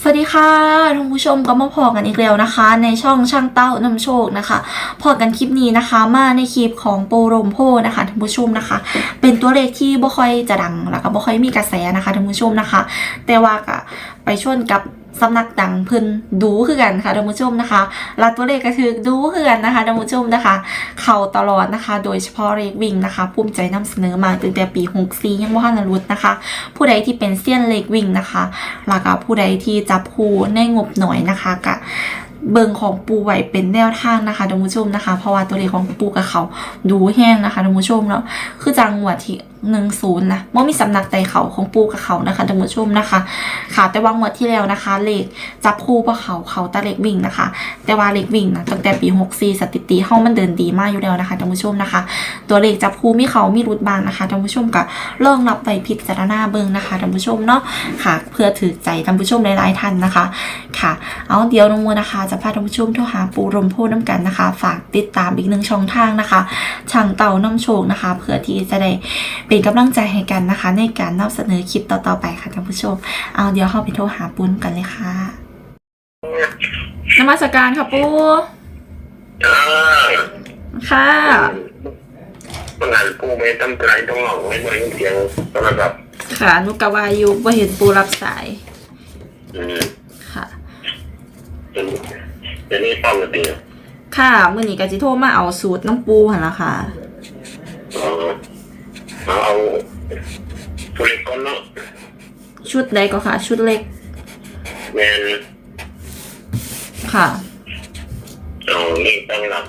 สวัสดีค่ะท่านผู้ชมก็มาพอกันอีกแล้วนะคะ ในช่องช่างเต้านำโชคนะคะ พอกันคลิปนี้นะคะ มาในคลิปของโปรโรมโพนะคะท่านผู้ชมนะคะ เป็นตัวเลขที่บ่ค่อยจะดังแล้วก็บ่ค่อยมีกระแสนะคะท่านผู้ชมนะคะ แต่ว่าก็ไปชนกับ สำนักดังเพิ่นดูคือกันค่ะท่านผู้ชมนะคะแล้วตัวเลขก็คือดูคือกันนะคะท่านผู้ชมนะคะ เข้าตลอดนะคะ โดยเฉพาะเลขวิ่งนะคะภูมิใจนำเสนอมาตั้งแต่ปี64ยังบ่ทันรุดนะคะ ผู้ใดที่เป็นเซียนเลขวิ่งนะคะแล้วก็ผู้ใดที่จับคู่ในงบหน่อยนะคะกะเบิงของปูไหวเป็นแนวทางนะคะท่านผู้ชมนะคะ เพราะว่าตัวเลขของปูกับเขาดูแห้งนะคะท่านผู้ชมเนาะคือจังหวดที่ หนึ่งศูนย์นะว่ามีสำนักใจเขาของปูกับเขานะคะท่านผู้ชมนะคะ ค่ะ แต่ว่างวดที่แล้วนะคะเลขจับคู่พวกเขาเขาตาเลขวิ่งนะคะ แต่ว่าเลขวิ่งนะตั้งแต่ปี 64 สถิติเฮามันเดินดีมากอยู่แล้วนะคะท่านผู้ชมนะคะ ตัวเลขจับคู่มีเขามีรุดบางนะคะท่านผู้ชมก็ลองรับไปพิจารณาเบิ่งนะคะท่านผู้ชมเนาะค่ะ เพื่อถือใจท่านผู้ชมหลายๆท่านนะคะ ค่ะ เอาเดี๋ยวน้องมัวนะคะ จะพาท่านผู้ชมโทรหาปูรมโพน้ำกันนะคะ ฝากติดตามอีกหนึ่งช่องทางนะคะช่างเต่าน้ำโชคนะคะ เพื่อที่จะได้เป็นกำลังใจให้กันนะคะ ในการนำเสนอคลิปต่อๆไปค่ะท่านผู้ชม เอาเดี๋ยวเข้าไปโทรหาปูนกันเลยค่ะนมัสการค่ะปูอ่าค่ะมันงานกูไม่ตั้งใจต้องหลอกไม่ได้ยินเสียงโทรศัพท์ค่ะนุกกวาอยุบ่เห็นปูรับสายอืมค่ะเดี๋ยวนี้ฟังกันดีค่ะมื่อนี้ก็จิโทรมาเอาสูตรน้องปูหันละค่ะอ๋อ เอาเอาผู้เล็กก่อนเนาะชุดใดก็ค่ะ ชุดเล็ก แมนค่ะ เอาเลขตั้งหลัก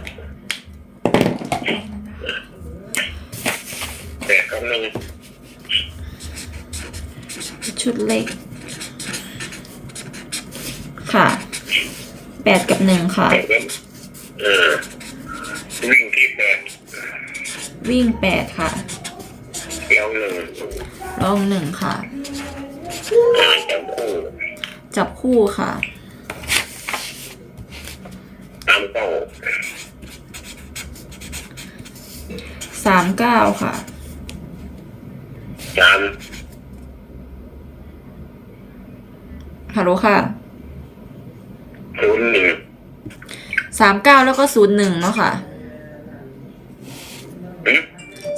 แปดกับหนึ่งชุดเล็ก ค่ะ แปดกับหนึ่งค่ะ แปดกับเออวิ่งที่แปดวิ่งแปดค่ะ แล้วหนึ่งลองหนึ่งค่ะอ่าจับคู่จับคู่ค่ะ ตามเป้าสามเก้าค่ะ สามฮัลโหลค่ะ ศูนย์หนึ่งสามเก้าแล้วก็ศูนย์หนึ่งเนาะค่ะอืม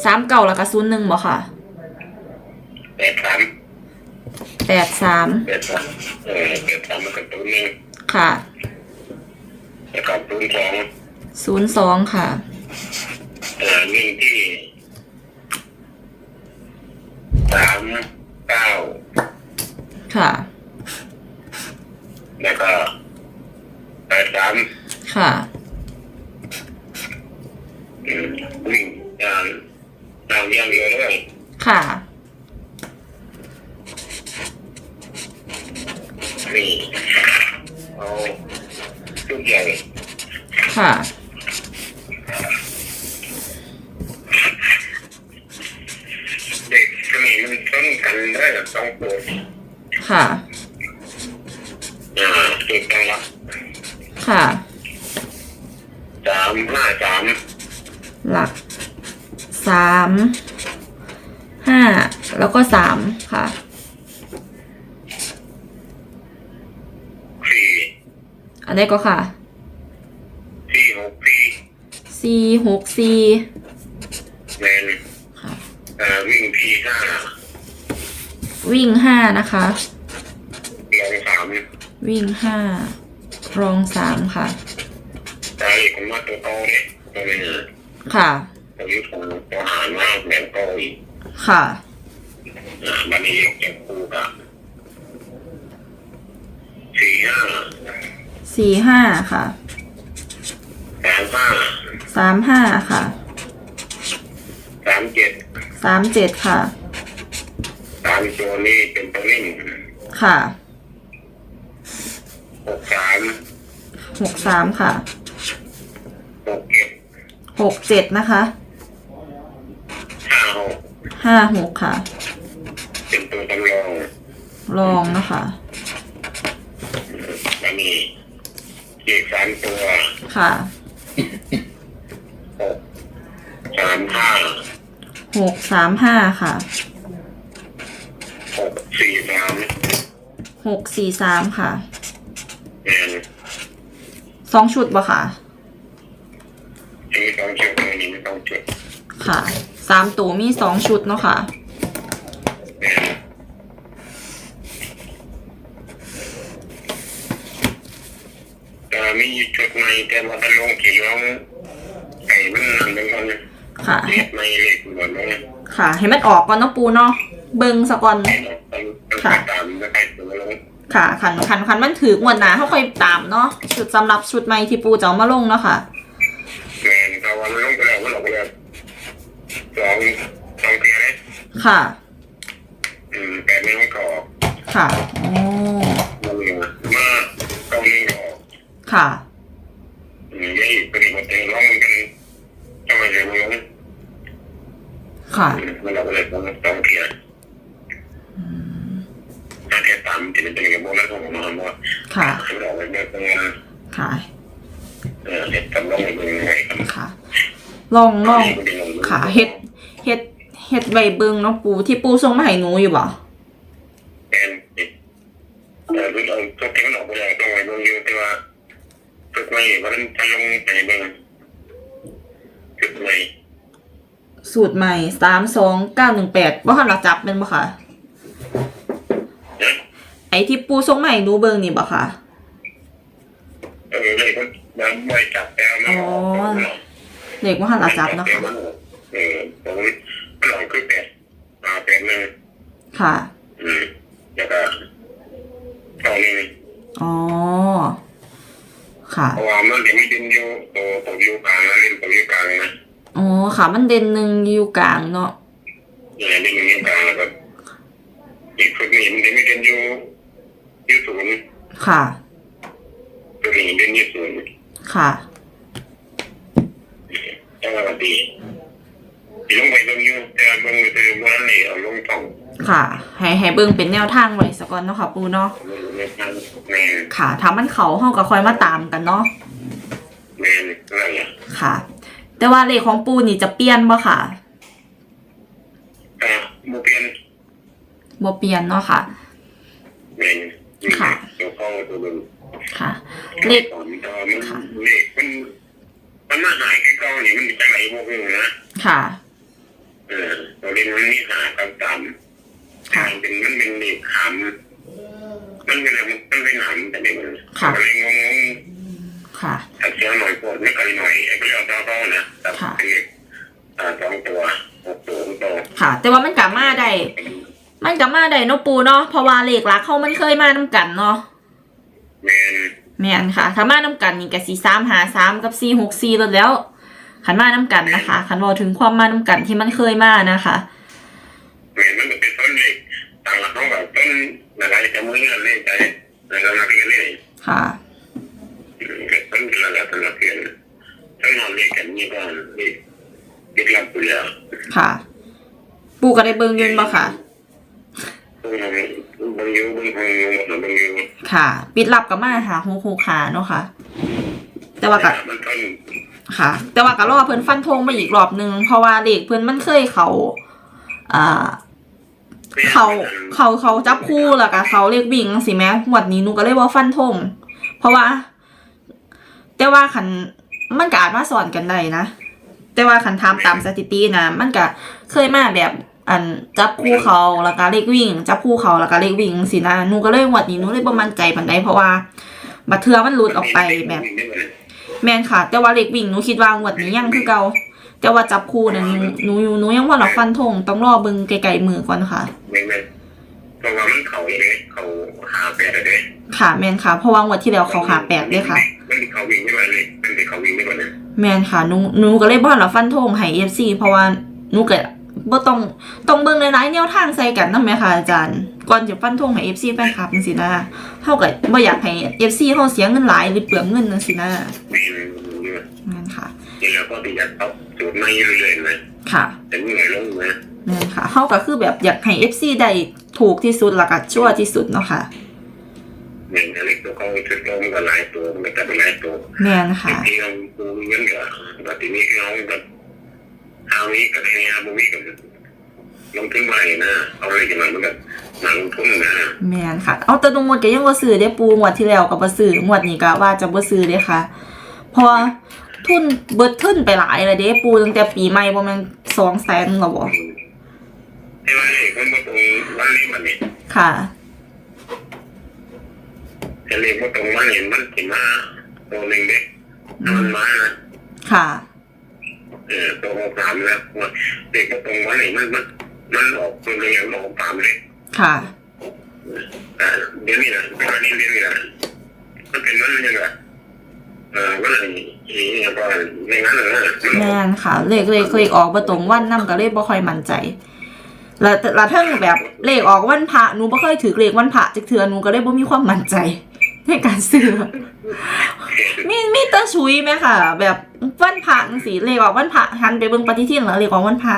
สามเก้าแล้วก็ศูนย์หนึ่งบ่ค่ะแปดสามแปดสามแปดสามเออแปดสามมันก็ศูนย์หนึ่งค่ะแล้วก็ศูนย์สองศูนย์สองค่ะ เอ่อวิ่งที่สามเก้าค่ะ แล้วก็แปดสามค่ะ ตามอย่างเดียวเลยค่ะ นี่เอาทุกอย่างค่ะ เด็กนี่มันต้องกันได้กับสองตัวค่ะ อ่าเด็กกันละค่ะ สามห้าสามหลัก สามห้าแล้วก็สามค่ะสี่อันนี้ก็ค่ะสี่หกสี่สี่หกสี่แมนค่ะอ่าวิ่งที่ห้าวิ่งห้านะคะ ลองสามวิ่งห้ารองสามค่ะตายผมมาตัวโตเนี่ยตัวนี้ค่ะตัวยุท ธ์ของตัวหารมากแหลมโตอีกค่ะอ่าวันนี้เก็บคู่กับสี่ห้าสี่ห้าค่ะสามห้าสามห้าค่ะสามเจ็ดสามเจ็ดค่ะสามตัวนี้เป็นตัวนิ่งค่ะหกสามหกสามค่ะหกเจ็ดหกเจ็ดนะคะห้า หกห้าหกค่ะ เป็นตัวจำลองลองนะคะวันนี้อีกสามตัวค่ะหกสามห้าหกสามห้าค่ะหกสี่สามหหกสี่สามค่ะแม่นสองชุดบ่ค่ะยังมีสองชุดมีไม่ต้องชุดค่ะ สามตัวมีสองชุดเนาะค่ะแม่นแต่มีชุดใหม่แต่ว่าถ้าลงกี่ลงไอ้มันนั่นเป็นคนค่ะ เล็กไม่เล็กเหมือนกันค่ะ ให้มันออกก่อนเนาะปูเนาะเบิงสะก่อนไม่ต้องต้องตามไม่ไปถึงลงค่ะขันขันขันมันถืองวดหนาเขาค่อยตามเนาะชุดสำหรับชุดใหม่ที่ปูจะเอามาลงเนาะค่ะ แม่นแต่ว่ามันลงไปแล้วมันออกไปแล้วส องสองเทียร์เลยค่ะ อืมแต่ไม่ต้องกรอกค่ะโอ้มันเหลือมาเกาหลีออกค่ะ อืมยัยเป็นคนเต็งร้องกันทำไมถึงลงค่ะ มันออกไปเลยสองสองเทียร์ถ้าแค่ตามจะเป็นเป็นกับโบนัสของมันว่าค่ะให้มันออกไปเมื่อตรงนั้นค่ะเออเด็ดทำลงไปยังไงครับค่ะ ลองลองค่ะเฮ็ด เฮ็ดเฮ็ดใบเบิงเนาะปูที่ปูส่งมาให้หนูอยู่บ่เป็นเออเราทุกทีมันออกไปแล้วต้องไปลงอยู่แต่ว่าทุกไม่วันนั้นจะลงไปเบิ่งทุกไม่สูตรใหม่สามสองเก้าหนึ่งแปดว่าหันละจับเป็นบ่ค่ะ นะไอที่ปูส่งมาให้หนูเบิงนี่บ่ค่ะ เออเลยก็น้ำไม่จับแล้วมันเด็กว่าหันละจับเนาะค่ะ เออผมมั นหลงคือเป็ดอ่าเป็ดหนึ่งค่ะ อืมแล้วก็ตอนนี้อ๋อ ค่ะ เพราะว่ามันจะไม่ดินอยู่ตัวตัวอยู่กลางนะเล่นตัวอยู่กลางนะอ๋อ ค่ะ มันเด่นหนึ่งอยู่กลางเนาะเนี่ยดินอยู่กลางแล้วก็อีกชุดนี้มันจะไม่ดินอยู่อยู่ศูนย์ค่ะ ตัวนี้ดินอยู่ศูนย์ค่ะ จังหวะดี ที่ลงไปเบิ่งอยู่แต่เบิ่งคือวันนี้เอาลงช่องค่ะให้ให้เบิ่งเป็นแนวทางไว้สก่อนเนาะค่ะปูเนาะลงในทางแมนค่ะถ้ามันเขาเฮาก็ค่อยมาตามกันเนาะแมนอะไรอะค่ะ แต่ว่าเลขของปูนี่จะเปลี่ยนบ่ค่ะอ่าโมเปลี่ยนบ่เปลี่ยนเนาะค่ะ แมนตัวเข้าตัวเบิ่ง ค่ะ เลเลขขมันก็มันเลขมันมันมาหายคือเก่านี่มันจังไหนบ่ฮู้นะค่ะ เออตัวนี้มันมีหาตามตามทางเป็นมันเป็นเลขขำมันเป็นอะไรมันเป็นหำแต่นี่มันอะไรงงค่ะ ๆถ้าเสียหน่อยปวดไม่ไกลหน่อยไอ้ก็เรียกเบาๆนะแต่เป็นเลขอ่าสองตัวหกตัวตัวค่ะ แต่ว่ามันกลับมาได้มันกลับมาได้เนาะปูเนาะเพราะว่าเลขหลักเขามันเคยมานํกันเนาะแมนแม่นค่ะ ถ้ามานํกันนี่ก็สิ3หา3กับ4 6 4ลดแล้ว คันมานํกันนะคะคันเว้าถึงความมานํกันที่มันเคยมานะคะแมนมันก็เป็นต้นเลขต่างหลักเขาแบบต้นอะไรจะมือเลขใจแล้วก็มาเรียนเลขค่ะต้นเป็นอะไรสำหรับเรียนต้นนอนเลขกันนี่ก็เลขเลขลับอยู่แล้วค่ะ ปูก็ได้เบิ่งอยืนบ่ค่ะบางบางยูบางคงหมดบางยูค่ะ ปิดลับกับมาหาฮูฮูขาเนาะค่ะ แต่ว่าก็มันต้น ค่ะ แต่ว่าก็รอเพิ่นฟันธงมาอีกรอบหนึง เพราะว่าเลขเพิ่นมันเคยเขาอ่าเขาเขาเขาจับคู่แล้วก็เขาเรียกวิ่งสิแม้หวดนี้หนูก็เลยว่าฟันธงเพราะว่า แต่ว่าขันมันก็อาจมาสอนกันได้นะ แต่ว่าขันทำตามสถิตินะมันก็เคยมาแบบอันจับคู่เขาแล้วก็เลขวิ่ง จับคู่เขาแล้วก็เลขวิ่งสินะหนูก็เลยหวดนี้หนูเลยประมั่นใจปันใดเพราะว่าบัดเทือมันหลุดออกไปแบบ แม่นค่ะ แต่ว่าเลขวิ่งหนูคิดว่าหวดนี้ยังคือเก่าแต่ว่าจับคู่นะหนูหนูหนูยังว่าเราฟันธงต้องรอเบิ่งไกลๆมือก่อนค่ะไม่ไม่เพราะว่ามันเขาเลยเขาหาแปดเลยค่ะแมนค่ะ เพราะว่างวดที่แล้วเขาหาแปดเลยค่ะ มันเขาวิ่งไม่ไหวเลยมันเป็นเขาวิ่งไม่ไหวเลยแมนค่ะหนูหนูก็เลยบ่อนเราฟันธงให้เอฟซีเพราะว่าหนูก็บ่ต้องต้องเบิ่งหลายๆแนวทางใส่กันนำแม่ค่ะอาจารย์ ก่อนจะฟันธงให้เอฟซีแฟนคลับจังซี่นะเฮาก็บ่อยากให้เอฟซีเฮาเสียเงินหลายหรือเปลืองเงินจังซี่นะมีเยอะแม่นค่ะนี่แล้วก็ที่จะเอาสูตรไม่เรื่อยๆนะค่ะแต่เหนื่อยลงนะแม่นค่ะเฮาก็คือแบบอยากให้ FC ได้ถูกที่สุดแล้วก็ชั่วที่สุดเนาะค่ะหนึ่งอะไรตัวเขาชุดลมก็หลายตัวมันก็เป็นหลายตัวแม่นค่ะที่เราดูเงินก็แล้วทีนี้เราก็เอานี้ก็ได้เอาบุ้ยกัน ลงทุนไปนะเอาอะไรกันมามันแบบหนังทุ่งนะแม่นค่ะ เอาแต่นุ่มหมดก็ยังบ่ซื้อเด้ปูงวดที่แล้วก็บ่ซื้องวดนี้ก็ว่าจะบ่ซื้อเด้ค่ะเพราะว่าทุนเบิดทุนไปหลายเลยเด้ปูตั้งแต่ปีใหม่บ่แม่น200,000แล้วบ่ไอ้วันนี้คนมาตรงวันนี้มันนี่ค่ะจะเรียกว่าตรงวันนี้มันสิมาตัวหนึ่งเด็กมันมาค่ะเออตัวหกสามแล้วเด็กว่าตรงวันนี้มันมัน มันออกตัวเรียนออกตามเลยค่ะแต่เดี๋ยวนี้นะตอนนี้เดี๋ยวนี้นะมันเป็นมันยังไงเออมันอะไรอีกอย่างก็ไม่งั้นเลยนะแม่นค่ะ เลขเลขเลขออกบ่ตรงวันนำก็เลยบ่ค่อยมั่นใจแล้วแล้วทั้งแบบเลขออกวันพระหนูบ่เคยถือเลขวันพระจักเทื่อหนูก็เลยบ่มีความมั่นใจในการซื้อมีมีแตะชุยไหมค่ะ แบบวันพระจังซี่เลขออกวันพระหันไปเบิ่งปฏิทินแล้วเลขออกวันพระ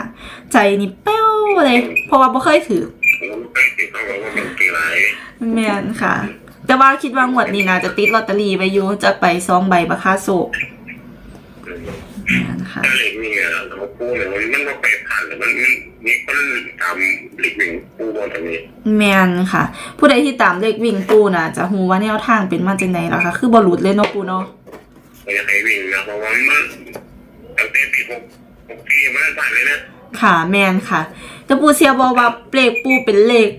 ใจนี่แป้ว เลย เพราะว่าบ่เคยถือผมไปติดเขาบอกว่ามันกี่ไรแม่นค่ะ แต่ว่าคิดว่างวดนี้น่าจะติดลอตเตอรี่ไปอยู่จะไปซองใบราคาโศกแม่นค่ะถ้าเล็กนี่เนี่ยเราพูดเลยมันมันก็ไปผ่านเลยมันมันมีคนทำเล็กหนึ่งปูบอลตรงนี้แม่นค่ะ ผู้ใดที่ตามเลขวิ่งปูน่ะ จะฮู้ว่าแนวทางเป็นมาจังไดล่ะค่ะคือบ่หลุดเลยเนาะปูเนาะมันจะไปวิ่งนะเพราะว่ามันตั้งแต่ปีหกหกปีมันผ่านเลยนะค่ะแม่นค่ะ แต่ปูเสียบอกว่าเลขปูเป็นเลข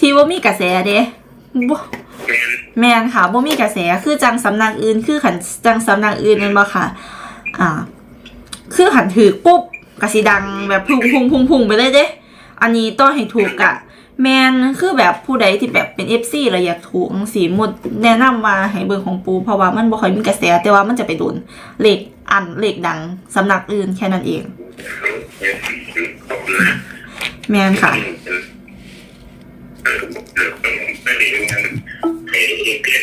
ที่บ่มีกระแสเด้บ่แมนแม่นค่ะบ่มีกระแสคือจังสำนักอื่น คือขันจังสำนักอื่นนั่นบ่ค่ะ อ่า คือหันถือปุ๊บกะสิดังแบบพุ่งพุ่งพุ่งพุ่งไปเลยเด้ อันนี้ต้องให้ถูกกะแมนคือแบบผู้ใดที่แบบเป็น FC แล้วอยากถูกจังสีหมดแนะนำว่าให้เบิ่งของปูเพราะว่ามันบ่ค่อยมีกระแส แต่ว่ามันจะไปโดนเลขอันเลขดังสำนักอื่นแค่นั้นเองขอบคุณนะ แมนค่ะไม่ได้ยังไงไอ้เปลี่ยน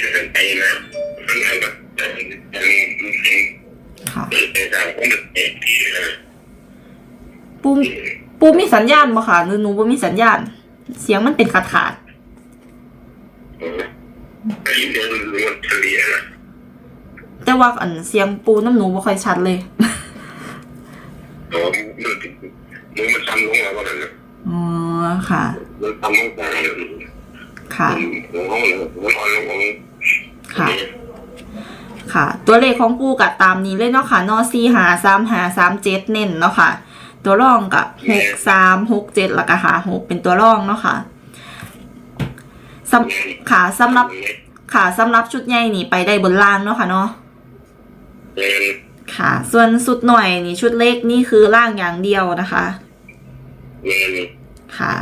ค่ะเป็นทางของมันเองที่นะปูปูมีสัญญาณบ่ค่ะหรือหนูบ่มีสัญญาณ เสียงมันเป็นขาดขาดแต่ว่าอันเสียงปูน้ำหนูบ่ค่อยชัดเลยอ๋อมันมันมันทำลงแล้วกันนะ อ๋อค่ะมันทำลงไปค่ะหัวห้องเลยหัวห้องลงค่ะ ค่ะ ตัวเลขของปูกับตามนี้เลยเนาะค่ะนอสี่หาสามหาสามเจ็ดเน้นเนาะค่ะ ตัวร่องกับหกสามหกเจ็ดแล้วก็หาหกเป็นตัวร่องเนาะค่ะสำค่ะสำหรับค่ะสำหรับชุดใหญ่นี่ไปได้บนล่างเนาะค่ะเนาะค่ะ ส่วนสุดหน่อยนี่ชุดเล็กนี่คือล่างอย่างเดียวนะคะ ค่ะ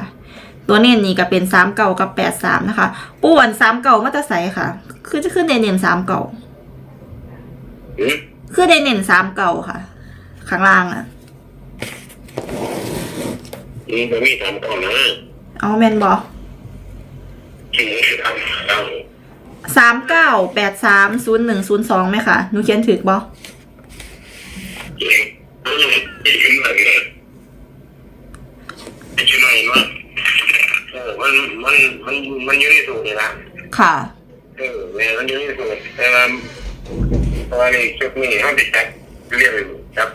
ตัวเน้นนี่ก็เป็นสามเก่ากับแปดสามนะคะป่วนสามเก่ามาจะใส่ค่ะ คือจะขึ้นในเน้นสามเก่าอืมคือได้เน้นสามเก่าค่ะ ข้างล่างอะอืมผมมีทำก่อนนะเอาแมนบอที่มือทำเอาสามเก้าแปดสามศูนย์หนึ่งศูนย์สองไหมคะหนูเขียนถึกบอเองอืมที่ขึ้นมาเลยที่ขึ้นมาเห็นว่าเออ มันมันมันมันอยู่ในสูตรเลยนะค่ะ เออแม่มันอยู่ในสูตรแต่ว่าตอนนี้ชุดนี้เขาไปจับเรื่องจับ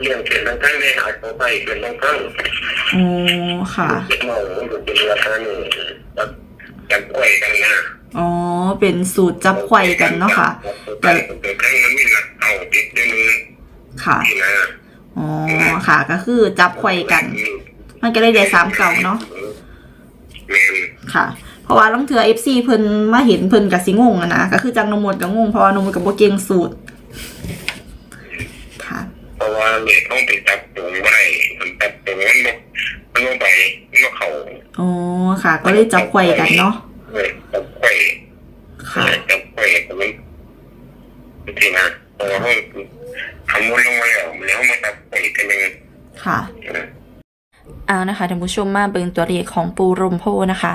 เรื่องเขียนทั้งทั้งในหายตัวไปเขียนทั้งทั้งอ๋อค่ะเป็นหมอเป็นราคาหนึ่งจับจับกล้วยกันนะอ๋อ เป็นสูตรจับไขว้กันเนาะค่ะแต่แต่ครั้งมันมีหลักเอาติดด้วยมือค่ะที่นะอ๋อค่ะ ก็คือจับไขว้กัน มันก็เลยได้สามเก่าเนาะแม่น ค่ะ เพราะว่าลังเทือเอฟซีเพิ่นมาเห็นเพิ่นกับสิงงอะนะก็คือจังนมหมดกับงงเพราะว่านมหมดกับโบเก่งสูตรค่ะเพราะว่าเหล็กต้องไปจับตรงไว้มันจับตรงมันบ่มันลงไปมันบ่เขาอ๋อค่ะ ก็เลยจับไขว้กันเนาะเออจับไข่ค่ะจับไข่แต่มันที่นะเพราะว่าเขาคำนวณลงมาแล้วแล้วมาจับไข่กันยังไงค่ะ เอานะคะท่านผู้ชมมาเบิ่งตัวเลขของปูรมโพนะคะ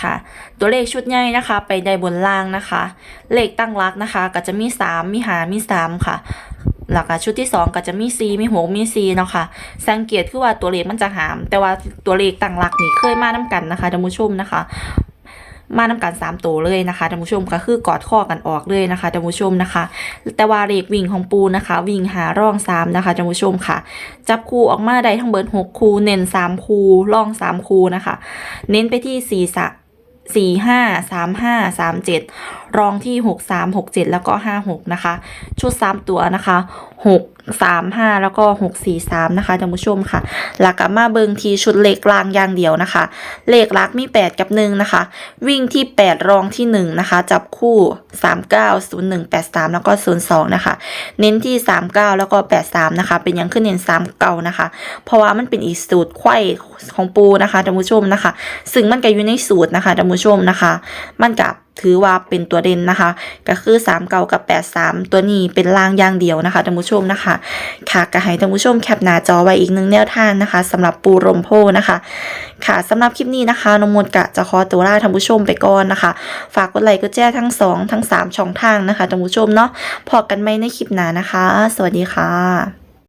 ค่ะ ตัวเลขชุดใหญ่นะคะ ไปได้บนล่างนะคะ เลขตั้งรักนะคะ ก็จะมี 3 มีหามี 3 ค่ะหลักชุดที่ 2 ก็จะมี4มี6มี4เนาะค่ะ สังเกตคือว่าตัวเลขมันจะหาม แต่ว่าตัวเลขตั้งรักนี่เคยมาน้ากันนะคะท่านผู้ชมนะคะ มานำกัน3ตัวเลยนะคะท่านผู้ชมก็คือกอดข้อกันออกเลยนะคะท่านผู้ชมนะคะ แต่ว่าเลขวิ่งของปูนะคะ วิ่งหาร่อง3นะคะท่านผู้ชมค่ะ จับคู่ออกมาได้ทั้งเบิร์ด6คู่เน้น3คู่ร่อง3คู่นะคะ เน้นไปที่4สะสี่ห้าสามห้าสามเจ็ดรองที่หกสามหกเจ็ดแล้วก็ห้าหกนะคะ ชุดสามตัวนะคะหก สามห้าแล้วก็หกสี่สามนะคะท่านผู้ชมค่ะหลักกลับมาเบิงทีชุดเลขกลางอย่างเดียวนะคะ เลขลักมีแปดกับหนึ่งนะคะ วิ่งที่แปดรองที่หนึ่งนะคะ จับคู่สามเก้าศูนย์หนึ่งแปดสามแล้วก็ศูนย์สองนะคะ เน้นที่สามเก้าแล้วก็แปดสามนะคะ เป็นยังขึ้นเน้นสามเก้านะคะ เพราะว่ามันเป็นอีกสูตรไข่ของปูนะคะท่านผู้ชมนะคะ ซึ่งมันก็อยู่ในสูตรนะคะท่านผู้ชมนะคะ มันกับ ถือว่าเป็นตัวเด่นนะคะ ก็คือ 3 เก่ากับ 8 3 ตัวนี้เป็นล่างอย่างเดียวนะคะท่านผู้ชมนะคะ ค่ะก็ให้ท่านผู้ชมแคปหน้าจอไว้อีกหนึ่งแนวทางนะคะสำหรับปูรมโพนะคะ ค่ะสำหรับคลิปนี้นะคะนองมนกะจะขอตัวลาท่านผู้ชมไปก่อนนะคะ ฝากกดไลค์กดแชร์ทั้ง 2 ทั้ง 3 ช่องทางนะคะท่านผู้ชมเนาะพอกันไหมในคลิปหน้านะคะ สวัสดีค่ะ